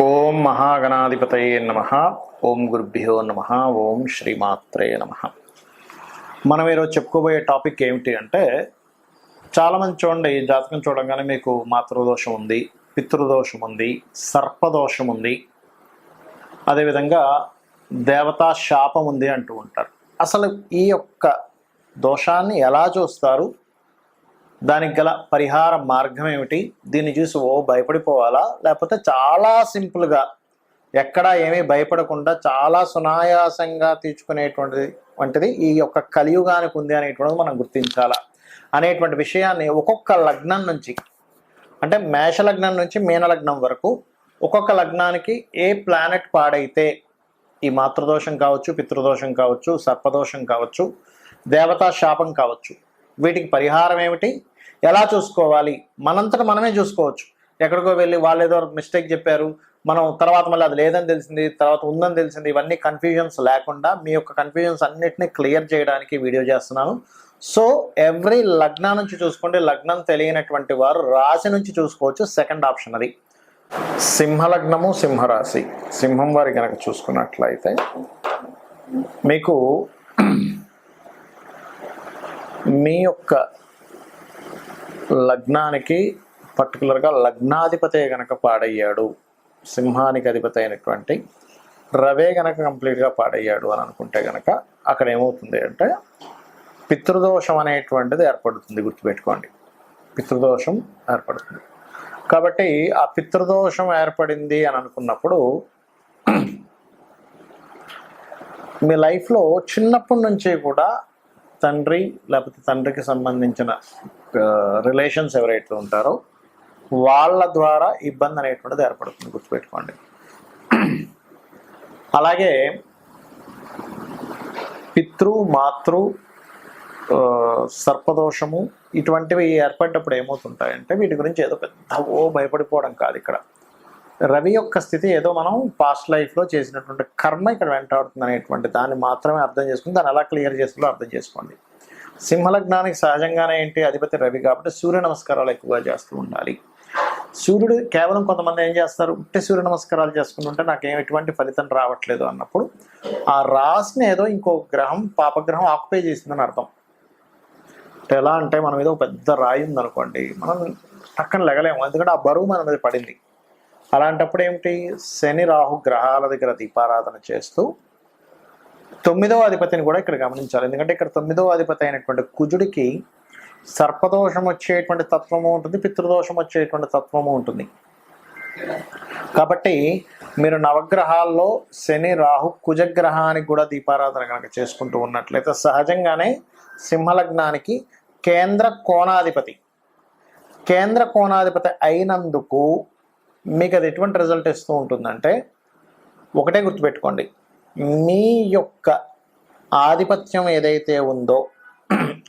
ఓం మహాగణాధిపతయే నమ. ఓం గురుభ్యో నమ. ఓం శ్రీమాత్రే నమ. మనం ఈరోజు చెప్పుకోబోయే టాపిక్ ఏమిటి అంటే చాలామంది చూడండి జాతకం చూడంగానే మీకు మాతృదోషం ఉంది పితృదోషం ఉంది సర్పదోషం ఉంది. అదేవిధంగా దేవతా శాపం ఉంది అంటూ ఉంటారు. అసలు ఈ యొక్క దోషాన్ని ఎలా చూస్తారు? దానికి గల పరిహార మార్గం ఏమిటి? దీన్ని చూసి ఓ భయపడిపోవాలా? లేకపోతే చాలా సింపుల్గా ఎక్కడా ఏమీ భయపడకుండా చాలా సునాయాసంగా తీర్చుకునేటువంటిది వంటిది ఈ యొక్క కలియుగానికి ఉంది అనేటువంటిది మనం గుర్తించాలా? అనేటువంటి విషయాన్ని ఒక్కొక్క లగ్నం నుంచి అంటే మేష లగ్నం నుంచి మీన లగ్నం వరకు ఒక్కొక్క లగ్నానికి ఏ ప్లానెట్ పాడైతే ఈ మాతృదోషం కావచ్చు పితృదోషం కావచ్చు సర్పదోషం కావచ్చు దేవతా శాపం కావచ్చు వీటికి పరిహారం ఏమిటి? ఎలా చూసుకోవాలి? మనంతట మనమే చూసుకోవచ్చు. ఎక్కడికో వెళ్ళి వాళ్ళు ఏదో మిస్టేక్ చెప్పారు. మనం తర్వాత మళ్ళీ అది లేదని తెలిసింది తర్వాత ఉందని తెలిసింది ఇవన్నీ కన్ఫ్యూజన్స్ లేకుండా మీ యొక్క కన్ఫ్యూజన్స్ అన్నిటినీ క్లియర్ చేయడానికి వీడియో చేస్తున్నాను. సో ఎవ్రీ లగ్నం నుంచి చూసుకుంటే లగ్నం తెలియనటువంటి వారు రాశి నుంచి చూసుకోవచ్చు సెకండ్ ఆప్షన్ అది. సింహలగ్నము సింహరాశి సింహం వారి కనుక చూసుకున్నట్లయితే మీకు మీ యొక్క లగ్నానికి పర్టికులర్గా లగ్నాధిపతే గనక పాడయ్యాడు సింహానికి అధిపతి అయినటువంటి రవే గనక కంప్లీట్గా పాడయ్యాడు అని అనుకుంటే గనక అక్కడ ఏమవుతుంది అంటే పితృదోషం అనేటువంటిది ఏర్పడుతుంది గుర్తుపెట్టుకోండి. పితృదోషం ఏర్పడుతుంది. కాబట్టి ఆ పితృదోషం ఏర్పడింది అని అనుకున్నప్పుడు మీ లైఫ్లో చిన్నప్పటి నుంచి కూడా తండ్రి లేకపోతే తండ్రికి సంబంధించిన రిలేషన్స్ ఎవరైతే ఉంటారో వాళ్ళ ద్వారా ఇబ్బంది అనేటువంటిది ఏర్పడుతుంది. గుర్తుపెట్టుకోండి. అలాగే పితృ మాతృ సర్పదోషము ఇటువంటివి ఏర్పడ్డప్పుడు ఏమవుతుంటాయంటే వీటి గురించి ఏదో పెద్ద ఓ భయపడిపోవడం కాదు ఇక్కడ. రవి యొక్క స్థితి ఏదో మనం పాస్ట్ లైఫ్లో చేసినటువంటి కర్మ ఇక్కడ వెంటాడుతుంది అనేటువంటి దాన్ని మాత్రమే అర్థం చేసుకుని దాన్ని ఎలా క్లియర్ చేసుకోవాలో అర్థం చేసుకోండి. సింహలగ్నానికి సహజంగానే ఏంటి? అధిపతి రవి కాబట్టి సూర్య నమస్కారాలు ఎక్కువగా చేస్తూ ఉండాలి. సూర్యుడు కేవలం కొంతమంది ఏం చేస్తారు? ఉంటే సూర్య నమస్కారాలు చేసుకుంటుంటే నాకేం ఎటువంటి ఫలితం రావట్లేదు అన్నప్పుడు ఆ రాసిని ఏదో ఇంకో గ్రహం పాపగ్రహం ఆక్యుపై చేసిందని అర్థం. అంటే ఎలా అంటే మనం ఏదో ఒక పెద్ద రాయి ఉందనుకోండి మనం పక్కన లెగలేము. ఎందుకంటే ఆ బరువు మన మీద పడింది. అలాంటప్పుడు ఏమిటి? శని రాహు గ్రహాల దగ్గర దీపారాధన చేస్తూ తొమ్మిదవ అధిపతిని కూడా ఇక్కడ గమనించాలి. ఎందుకంటే ఇక్కడ తొమ్మిదవ అధిపతి అయినటువంటి కుజుడికి సర్పదోషం వచ్చేటువంటి తత్వము ఉంటుంది పితృదోషం వచ్చేటువంటి తత్వము ఉంటుంది. కాబట్టి మీరు నవగ్రహాల్లో శని రాహు కుజగ్రహానికి కూడా దీపారాధన కనుక చేసుకుంటూ ఉన్నట్లయితే సహజంగానే సింహలగ్నానికి కేంద్ర కోణాధిపతి. కేంద్ర కోణాధిపతి అయినందుకు మీకు అది ఎటువంటి రిజల్ట్ ఇస్తూ ఉంటుందంటే ఒకటే గుర్తుపెట్టుకోండి. మీ యొక్క ఆధిపత్యం ఏదైతే ఉందో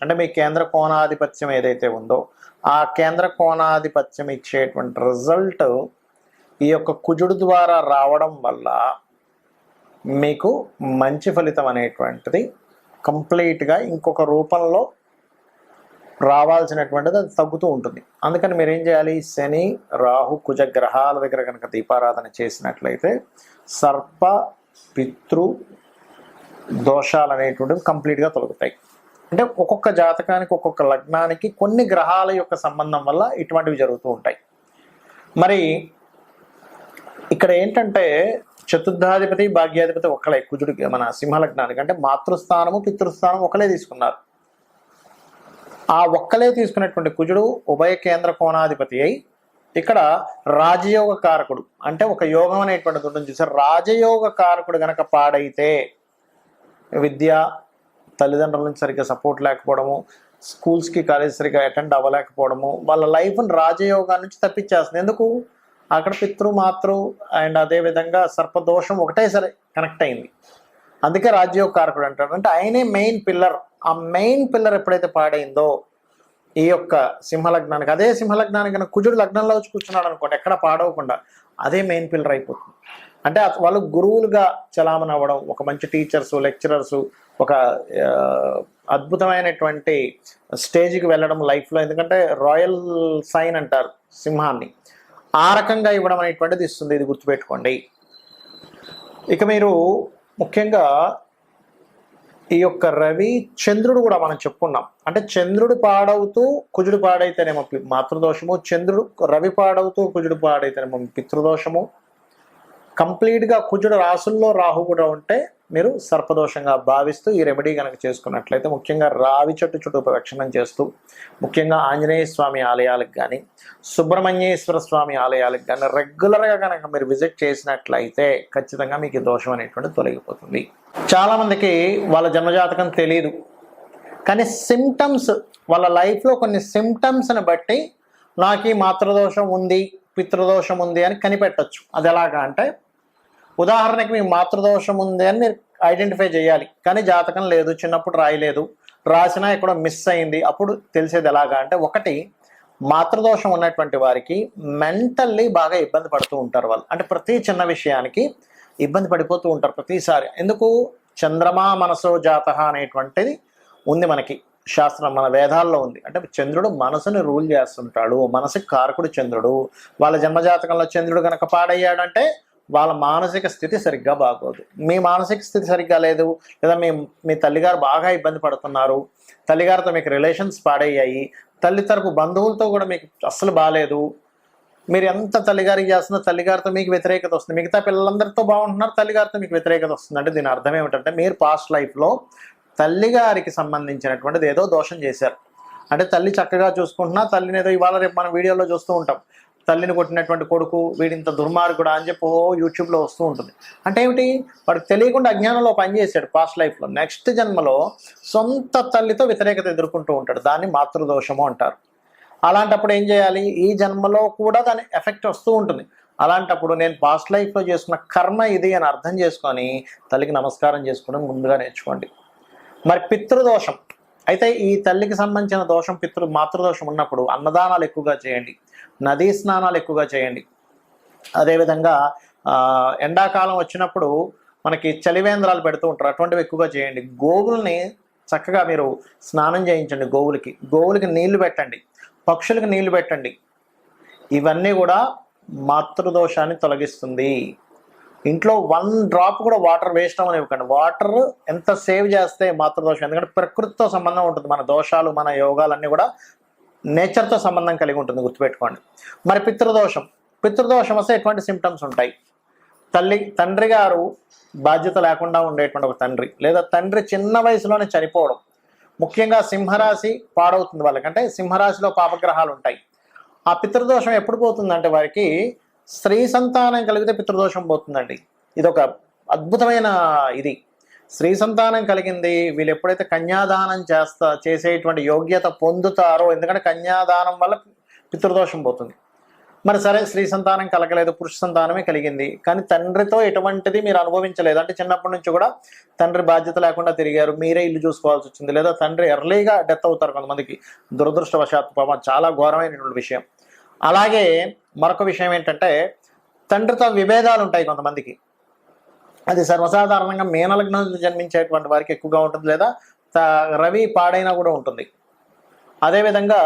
అంటే మీ కేంద్ర కోణాధిపత్యం ఏదైతే ఉందో ఆ కేంద్ర కోణాధిపత్యం ఇచ్చేటువంటి రిజల్ట్ ఈ యొక్క కుజుడు ద్వారా రావడం వల్ల మీకు మంచి ఫలితం అనేటువంటిది కంప్లీట్గా ఇంకొక రూపంలో రావాల్సినటువంటిది అది తగ్గుతూ ఉంటుంది. అందుకని మీరు ఏం చేయాలి? శని రాహు కుజ గ్రహాల దగ్గర కనుక దీపారాధన చేసినట్లయితే సర్ప పితృ దోషాలు అనేటువంటివి కంప్లీట్గా తొలగుతాయి. అంటే ఒక్కొక్క జాతకానికి ఒక్కొక్క లగ్నానికి కొన్ని గ్రహాల యొక్క సంబంధం వల్ల ఇటువంటివి జరుగుతూ ఉంటాయి. మరి ఇక్కడ ఏంటంటే చతుర్థాధిపతి భాగ్యాధిపతి ఒకలే కుజుడికి మన సింహలగ్నానికి. అంటే మాతృస్థానము పితృస్థానం ఒకలే తీసుకున్నారు. ఆ ఒక్కలే తీసుకున్నటువంటి కుజుడు ఉభయ కేంద్ర కోణాధిపతి అయి ఇక్కడ రాజయోగ కారకుడు. అంటే ఒక యోగం అనేటువంటిది ఉంటుంది చూసారు రాజయోగ కారకుడు గనక పాడైతే విద్య తల్లిదండ్రుల నుంచి సరిగ్గా సపోర్ట్ లేకపోవడము స్కూల్స్కి కాలేజ్ సరిగ్గా అటెండ్ అవ్వలేకపోవడము వాళ్ళ లైఫ్ని రాజయోగా నుంచి తప్పించేస్తుంది. ఎందుకు? అక్కడ పితృ మాతృ అండ్ అదేవిధంగా సర్పదోషం ఒకటే సరే కనెక్ట్ అయింది. అందుకే రాజయోగ కారకుడు అంటారు. అంటే ఆయనే మెయిన్ పిల్లర్ ఆ మెయిన్ పిల్లర్ ఎప్పుడైతే పాడైందో ఈ యొక్క సింహలగ్నానికి అదే సింహలగ్నానికి కనుక కుజుడు లగ్నంలో వచ్చి కూర్చున్నాడు అనుకోండి ఎక్కడ పాడవకుండా అదే మెయిన్ పిల్లర్ అయిపోతుంది. అంటే వాళ్ళు గురువులుగా చలామణి అవ్వడం ఒక మంచి టీచర్స్ లెక్చరర్స్ ఒక అద్భుతమైనటువంటి స్టేజ్కి వెళ్ళడం లైఫ్లో ఎందుకంటే రాయల్ సైన్ అంటారు సింహాన్ని. ఆ రకంగా ఇవ్వడం అనేటువంటిది ఇస్తుంది ఇది గుర్తుపెట్టుకోండి. ఇక మీరు ముఖ్యంగా ఈ యొక్క రవి చంద్రుడు కూడా మనం చెప్పుకున్నాం. అంటే చంద్రుడు పాడవుతూ కుజుడు పాడైతేనేమో పి- మాతృదోషము. చంద్రుడు రవి పాడవుతూ కుజుడు పాడైతేనేమో పితృదోషము. కంప్లీట్గా కుజుడు రాసుల్లో రాహు కూడా ఉంటే మీరు సర్పదోషంగా భావిస్తూ ఈ రెమెడీ కనుక చేసుకున్నట్లయితే ముఖ్యంగా రావి చెట్టు చుట్టూ ప్రదక్షిణం చేస్తూ ముఖ్యంగా ఆంజనేయ స్వామి ఆలయాలకు కానీ సుబ్రహ్మణ్యేశ్వర స్వామి ఆలయాలకు కానీ రెగ్యులర్గా కనుక మీరు విజిట్ చేసినట్లయితే ఖచ్చితంగా మీకు దోషం అనేటువంటి తొలగిపోతుంది. చాలామందికి వాళ్ళ జన్మజాతకం తెలియదు కానీ సిమ్టమ్స్ వాళ్ళ లైఫ్లో కొన్ని సిమ్టమ్స్ని బట్టి నాకు ఈ మాతృదోషం ఉంది పితృదోషం ఉంది అని కనిపెట్టచ్చు. అది ఎలాగా అంటే ఉదాహరణకి మీ మాతృదోషం ఉంది అని మీరు ఐడెంటిఫై చేయాలి. కానీ జాతకం లేదు చిన్నప్పుడు రాయలేదు. రాసినా ఇక్కడ మిస్ అయింది. అప్పుడు తెలిసేది ఎలాగా అంటే ఒకటి మాతృదోషం ఉన్నటువంటి వారికి మెంటల్లీ బాగా ఇబ్బంది పడుతూ ఉంటారు వాళ్ళు. అంటే ప్రతి చిన్న విషయానికి ఇబ్బంది పడిపోతూ ఉంటారు ప్రతిసారి. ఎందుకు? చంద్రమా మనసో జాత అనేటువంటిది ఉంది మనకి. శాస్త్రం మన వేదాల్లో ఉంది. అంటే చంద్రుడు మనసుని రూల్ చేస్తుంటాడు. మనసుకి కారకుడు చంద్రుడు. వాళ్ళ జన్మజాతకంలో చంద్రుడు కనుక పాడయ్యాడంటే వాళ్ళ మానసిక స్థితి సరిగ్గా బాగోదు. మీ మానసిక స్థితి సరిగ్గా లేదు లేదా మీ మీ తల్లిగారు బాగా ఇబ్బంది పడుతున్నారు తల్లిగారితో మీకు రిలేషన్స్ పాడయ్యాయి తల్లి తరపు బంధువులతో కూడా మీకు అస్సలు బాగాలేదు మీరు ఎంత తల్లిగారికి చేస్తున్నా తల్లిగారితో మీకు వ్యతిరేకత వస్తుంది. మిగతా పిల్లలందరితో బాగుంటున్నారు తల్లిగారితో మీకు వ్యతిరేకత వస్తుంది. అంటే దీని అర్థం ఏమిటంటే మీరు పాస్ట్ లైఫ్లో తల్లిగారికి సంబంధించినటువంటిది ఏదో దోషం చేశారు. అంటే తల్లి చక్కగా చూసుకుంటున్నా తల్లిని ఏదో ఇవాళ రేపు మనం వీడియోలో చూస్తూ ఉంటాం. తల్లిని కొట్టినటువంటి కొడుకు వీడింత దుర్మార్గుడా అని చెప్పి ఓ యూట్యూబ్లో వస్తూ ఉంటుంది. అంటే ఏమిటి? వాడికి తెలియకుండా అజ్ఞానంలో పనిచేశాడు పాస్ట్ లైఫ్లో నెక్స్ట్ జన్మలో సొంత తల్లితో వ్యతిరేకత ఎదుర్కొంటూ ఉంటాడు. దాన్ని మాతృదోషము అంటారు. అలాంటప్పుడు ఏం చేయాలి? ఈ జన్మలో కూడా దాని ఎఫెక్ట్ వస్తూ ఉంటుంది. అలాంటప్పుడు నేను పాస్ట్ లైఫ్లో చేసుకున్న కర్మ ఇది అని అర్థం చేసుకొని తల్లికి నమస్కారం చేసుకోవడం ముందుగా నేర్చుకోండి. మరి పితృదోషం. అయితే ఈ తల్లికి సంబంధించిన దోషం పితృ మాతృదోషం ఉన్నప్పుడు అన్నదానాలు ఎక్కువగా చేయండి. నదీ స్నానాలు ఎక్కువగా చేయండి. అదేవిధంగా ఆ, ఎండాకాలం వచ్చినప్పుడు మనకి చలివేంద్రాలు పెడుతూ ఉంటారు. అటువంటివి ఎక్కువగా చేయండి. గోవుల్ని చక్కగా మీరు స్నానం చేయించండి గోవులకి. గోవులకి నీళ్ళు పెట్టండి. పక్షులకు నీళ్ళు పెట్టండి. ఇవన్నీ కూడా మాతృదోషాన్ని తొలగిస్తుంది. ఇంట్లో వన్ డ్రాప్ కూడా వాటర్ వేస్ట్ అవ్వనివ్వకండి. వాటర్ ఎంత సేవ్ చేస్తే మాతృదోషం. ఎందుకంటే ప్రకృతితో సంబంధం ఉంటుంది. మన దోషాలు మన యోగాలన్నీ కూడా నేచర్తో సంబంధం కలిగి ఉంటుంది గుర్తుపెట్టుకోండి. మరి పితృదోషం. పితృదోషం వస్తే ఎటువంటి సిమ్టమ్స్ ఉంటాయి? తల్లి తండ్రి గారు బాధ్యత లేకుండా ఉండేటువంటి ఒక తండ్రి లేదా తండ్రి చిన్న వయసులోనే చనిపోవడం. ముఖ్యంగా సింహరాశి పాడవుతుంది వాళ్ళకంటే సింహరాశిలో పాపగ్రహాలు ఉంటాయి. ఆ పితృదోషం ఎప్పుడు పోతుందంటే వారికి స్త్రీ సంతానం కలిగితే పితృదోషం పోతుందండి. ఇది ఒక అద్భుతమైన ఇది. స్త్రీ సంతానం కలిగింది. వీళ్ళు ఎప్పుడైతే కన్యాదానం చేస్తా చేసేటువంటి యోగ్యత పొందుతారో ఎందుకంటే కన్యాదానం వల్ల పితృదోషం పోతుంది. మరి సరే స్త్రీ సంతానం కలగలేదు పురుష సంతానమే కలిగింది. కానీ తండ్రితో ఎటువంటిది మీరు అనుభవించలేదు. అంటే చిన్నప్పటి నుంచి కూడా తండ్రి బాధ్యత లేకుండా తిరిగారు. మీరే ఇల్లు చూసుకోవాల్సి వచ్చింది. లేదా తండ్రి ఎర్లీగా డెత్ అవుతారు కొంతమందికి. దురదృష్టవశాత్తు పాపం చాలా ఘోరమైనటువంటి విషయం. అలాగే మరొక విషయం ఏంటంటే తండ్రితో విభేదాలు ఉంటాయి కొంతమందికి. అది సర్వసాధారణంగా మీనలగ్నం జన్మించేటువంటి వారికి ఎక్కువగా ఉంటుంది లేదా రవి పాడైనా కూడా ఉంటుంది. అదేవిధంగా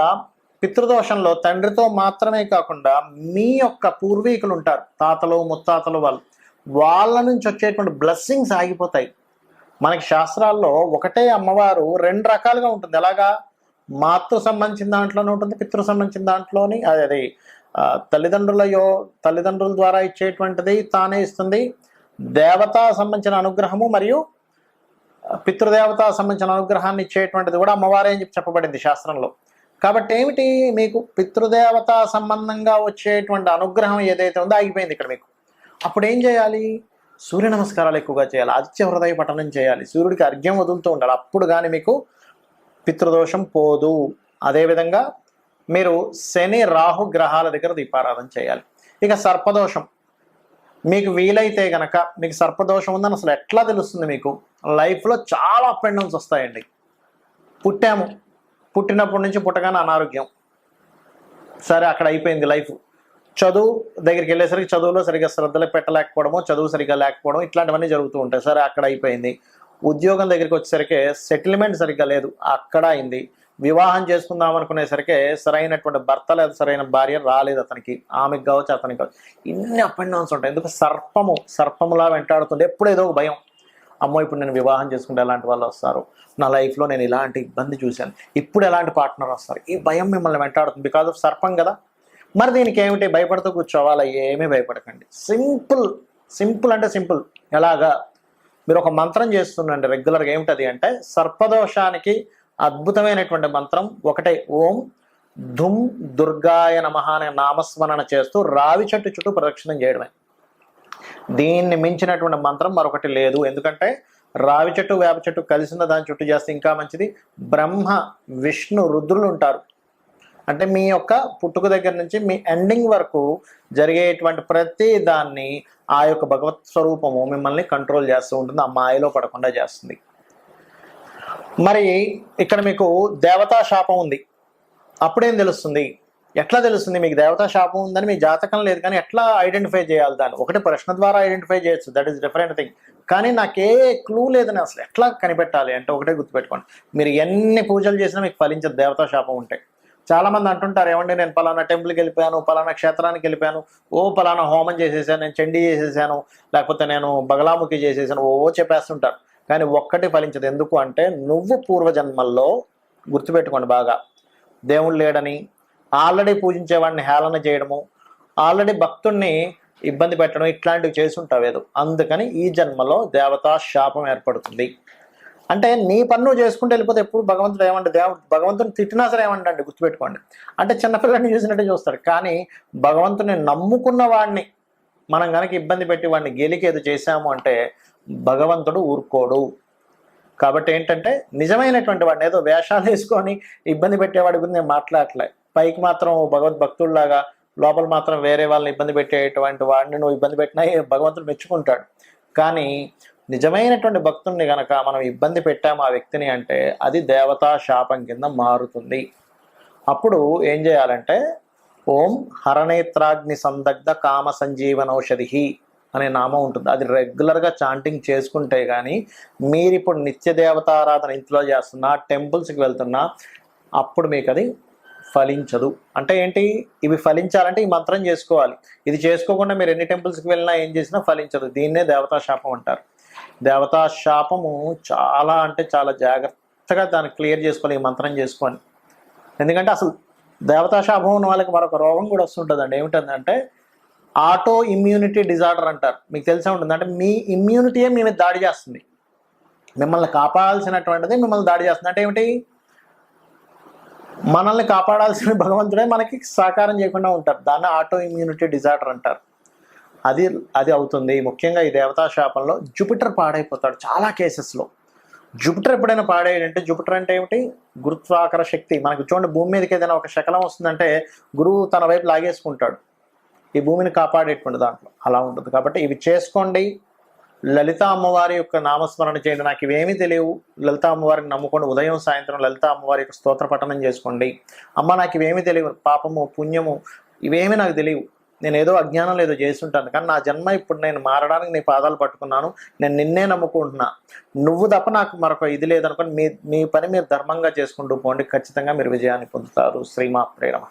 పితృదోషంలో తండ్రితో మాత్రమే కాకుండా మీ యొక్క పూర్వీకులు ఉంటారు. తాతలు ముత్తాతలు వాళ్ళు. వాళ్ళ నుంచి వచ్చేటువంటి బ్లెస్సింగ్స్ ఆగిపోతాయి. మనకి శాస్త్రాల్లో ఒకటే అమ్మవారు రెండు రకాలుగా ఉంటుంది. ఎలాగా? మాతృ సంబంధించిన దాంట్లోనే ఉంటుంది పితృ సంబంధించిన దాంట్లోని అది అది తల్లిదండ్రుల యో తల్లిదండ్రుల ద్వారా ఇచ్చేటువంటిది తానే ఇస్తుంది. దేవతా సంబంధించిన అనుగ్రహము మరియు పితృదేవత సంబంధించిన అనుగ్రహాన్ని ఇచ్చేటువంటిది కూడా అమ్మవారే అని చెప్పి చెప్పబడింది శాస్త్రంలో. కాబట్టి ఏమిటి మీకు పితృదేవత సంబంధంగా వచ్చేటువంటి అనుగ్రహం ఏదైతే ఉందో ఆగిపోయింది ఇక్కడ మీకు. అప్పుడు ఏం చేయాలి? సూర్య నమస్కారాలు ఎక్కువగా చేయాలి ఆదిత్య హృదయ పఠనం చేయాలి సూర్యుడికి అర్ఘ్యం వదులుతూ ఉండాలి. అప్పుడు కానీ మీకు పితృదోషం పోదు. అదేవిధంగా మీరు శని రాహు గ్రహాల దగ్గర దీపారాధన చేయాలి. ఇక సర్పదోషం. మీకు వీలైతే గనక మీకు సర్పదోషం ఉందని అసలు ఎట్లా తెలుస్తుంది మీకు? లైఫ్లో చాలా అప్ అండ్ డౌన్స్ వస్తాయండి. పుట్టాము. పుట్టినప్పటి నుంచి పుట్టగానే అనారోగ్యం. సరే అక్కడ అయిపోయింది లైఫ్ చదువు దగ్గరికి వెళ్ళేసరికి చదువులో సరిగ్గా శ్రద్ధలు పెట్టలేకపోవడము చదువు సరిగ్గా లేకపోవడం ఇట్లాంటివన్నీ జరుగుతూ ఉంటాయి. సరే అక్కడ అయిపోయింది. ఉద్యోగం దగ్గరికి వచ్చేసరికి సెటిల్మెంట్ సరిగ్గా లేదు. అక్కడ అయింది. వివాహం చేసుకుందాం అనుకునేసరికి సరైనటువంటి భర్త లేదు సరైన భార్య రాలేదు అతనికి. ఆమెకు కావచ్చు అతనికి కావచ్చు. ఇన్ని అప్ అండ్ డౌన్స్ ఉంటాయి. ఎందుకు? సర్పము సర్పములా వెంటాడుతుంది ఎప్పుడు ఏదో ఒక భయం. అమ్మో ఇప్పుడు నేను వివాహం చేసుకుంటే ఎలాంటి వాళ్ళు వస్తారు? నా లైఫ్లో నేను ఇలాంటి ఇబ్బంది చూశాను. ఇప్పుడు ఎలాంటి పార్ట్నర్ వస్తారు? ఈ భయం మిమ్మల్ని వెంటాడుతుంది. బికాజ్ ఆఫ్ సర్పం కదా. మరి దీనికి ఏమిటి? భయపడుతూ కూర్చోవాలా? ఏమీ భయపడకండి. సింపుల్ సింపుల్ అంటే సింపుల్. ఎలాగా? మీరు ఒక మంత్రం చేస్తుండండి రెగ్యులర్గా. ఏమిటది అంటే సర్పదోషానికి అద్భుతమైనటువంటి మంత్రం. ఒకటే ఓం ధుమ్ దుర్గాయ నమ అనే నామస్మరణ చేస్తూ రావి చెట్టు చుట్టూ ప్రదక్షిణం చేయడమే. దీన్ని మించినటువంటి మంత్రం మరొకటి లేదు. ఎందుకంటే రావి చెట్టు వేప చెట్టు కలిసిన దాని చుట్టూ చేస్తే ఇంకా మంచిది. బ్రహ్మ విష్ణు రుద్రులు ఉంటారు. అంటే మీ యొక్క పుట్టుక దగ్గర నుంచి మీ ఎండింగ్ వరకు జరిగేటువంటి ప్రతి దాన్ని ఆ యొక్క భగవత్ స్వరూపము మిమ్మల్ని కంట్రోల్ చేస్తూ ఉంటుంది. ఆ మాయలో పడకుండా చేస్తుంది. మరి ఇక్కడ మీకు దేవతా శాపం ఉంది. అప్పుడేం తెలుస్తుంది? ఎట్లా తెలుస్తుంది? మీకు దేవతా శాపం ఉందని మీ జాతకం లేదు కానీ ఎట్లా ఐడెంటిఫై చేయాలి దాన్ని? ఒకటి ప్రశ్న ద్వారా ఐడెంటిఫై చేయొచ్చు. దట్ ఈస్ డిఫరెంట్ థింగ్ కానీ నాకే క్లూ లేదని అసలు ఎట్లా కనిపెట్టాలి అంటే ఒకటే గుర్తుపెట్టుకోండి. మీరు ఎన్ని పూజలు చేసినా మీకు ఫలించదు. దేవతా శాపం ఉంటే. చాలామంది అంటుంటారు ఏమండి నేను పలానా టెంపుల్కి వెళ్ళిపోయాను పలానా క్షేత్రానికి వెళ్ళిపోయాను ఓ పలానా హోమం చేసేసాను నేను చండీ చేసేసాను లేకపోతే నేను బగలాముఖి చేసేసాను ఓ చెప్పేస్తుంటారు. కానీ ఒక్కటి ఫలించదు. ఎందుకు అంటే నువ్వు పూర్వజన్మల్లో గుర్తుపెట్టుకోండి బాగా. దేవుడు లేడని ఆల్రెడీ పూజించేవాడిని హేళన చేయడము ఆల్రెడీ భక్తుణ్ణి ఇబ్బంది పెట్టడం ఇట్లాంటివి చేసి ఉంటావు అందుకని ఈ జన్మలో దేవతా శాపం ఏర్పడుతుంది. అంటే నీ పన్ను చేసుకుంటూ వెళ్ళిపోతే ఎప్పుడు భగవంతుడు ఏమంటే దేవ భగవంతుని తిట్టినా సరే ఏమంటండి గుర్తుపెట్టుకోండి. అంటే చిన్నపిల్లని చూసినట్టే చూస్తాడు కానీ భగవంతుని నమ్ముకున్న వాడిని మనం కనుక ఇబ్బంది పెట్టి వాడిని గెలికి ఏదో చేశాము అంటే భగవంతుడు ఊరుకోడు. కాబట్టి ఏంటంటే నిజమైనటువంటి వాడిని ఏదో వేషాలు వేసుకొని ఇబ్బంది పెట్టేవాడి గురించి నేను మాట్లాడలే. పైకి మాత్రం భగవద్భక్తుల్లాగా లోపల మాత్రం వేరే వాళ్ళని ఇబ్బంది పెట్టేటువంటి వాడిని నువ్వు ఇబ్బంది పెట్టినా భగవంతుడు మెచ్చుకుంటాడు. కానీ నిజమైనటువంటి భక్తుడిని గనక మనం ఇబ్బంది పెట్టాము ఆ వ్యక్తిని అంటే అది దేవతా శాపం కింద మారుతుంది. అప్పుడు ఏం చేయాలంటే ఓం హరణేత్రాగ్ని సందగ్ధ కామ సంజీవనౌషధి అనే నామం ఉంటుంది. అది రెగ్యులర్గా చాంటింగ్ చేసుకుంటే కానీ మీరు ఇప్పుడు నిత్య దేవతారాధన ఇంట్లో చేస్తున్నా టెంపుల్స్కి వెళ్తున్నా అప్పుడు మీకు అది ఫలించదు. అంటే ఏంటి? ఇవి ఫలించాలంటే ఈ మంత్రం చేసుకోవాలి. ఇది చేసుకోకుండా మీరు ఎన్ని టెంపుల్స్కి వెళ్ళినా ఏం చేసినా ఫలించదు. దీన్నే దేవతా శాపం అంటారు. దేవతా శాపము చాలా అంటే చాలా జాగ్రత్తగా దాన్ని క్లియర్ చేసుకోవాలి ఈ మంత్రం చేసుకోని. ఎందుకంటే అసలు దేవతా శాపం ఉన్న వాళ్ళకి మరొక రోగం కూడా వస్తుంటుందండి. ఏమిటంటే ఆటో ఇమ్యూనిటీ డిజార్డర్ అంటారు. మీకు తెలిసే ఉంటుంది. అంటే మీ ఇమ్యూనిటీయే మీ మీద దాడి చేస్తుంది. మిమ్మల్ని కాపాడాల్సినటువంటిది మిమ్మల్ని దాడి చేస్తుంది. అంటే ఏమిటి? మనల్ని కాపాడాల్సిన భగవంతుడే మనకి సహకారం చేయకుండా ఉంటారు. దాన్ని ఆటో ఇమ్యూనిటీ డిజార్డర్ అంటారు. అది అది అవుతుంది. ముఖ్యంగా ఈ దేవతా శాపంలో జూపిటర్ పాడైపోతాడు చాలా కేసెస్లో జూపిటర్ ఎప్పుడైనా పాడేయంటే జూపిటర్ అంటే ఏమిటి? గురుత్వాకర శక్తి. మనకు చూడండి భూమి మీదకి ఏదైనా ఒక శకలం వస్తుందంటే గురువు తన వైపు లాగేసుకుంటాడు. ఈ భూమిని కాపాడేటువంటి దాంట్లో. అలా ఉంటుంది. కాబట్టి ఇవి చేసుకోండి. లలిత అమ్మవారి యొక్క నామస్మరణ చేయండి. నాకు ఇవేమీ తెలియవు. లలిత అమ్మవారిని నమ్ముకోండి. ఉదయం సాయంత్రం లలిత అమ్మవారి యొక్క స్తోత్ర పఠనం చేసుకోండి. అమ్మ నాకు ఇవేమీ తెలియవు. పాపము పుణ్యము ఇవేమీ నాకు తెలియవు. నేను ఏదో అజ్ఞానం లేదో చేస్తుంటాను. కానీ నా జన్మ ఇప్పుడు నేను మారడానికి నీ పాదాలు పట్టుకున్నాను. నేను నిన్నే నమ్ముకుంటున్నా. నువ్వు తప్ప నాకు మరొక ఇది లేదనుకోని మీ మీ పని మీరు ధర్మంగా చేసుకుంటూ పోండి. ఖచ్చితంగా మీరు విజయాన్ని పొందుతారు. శ్రీమా ప్రేరమ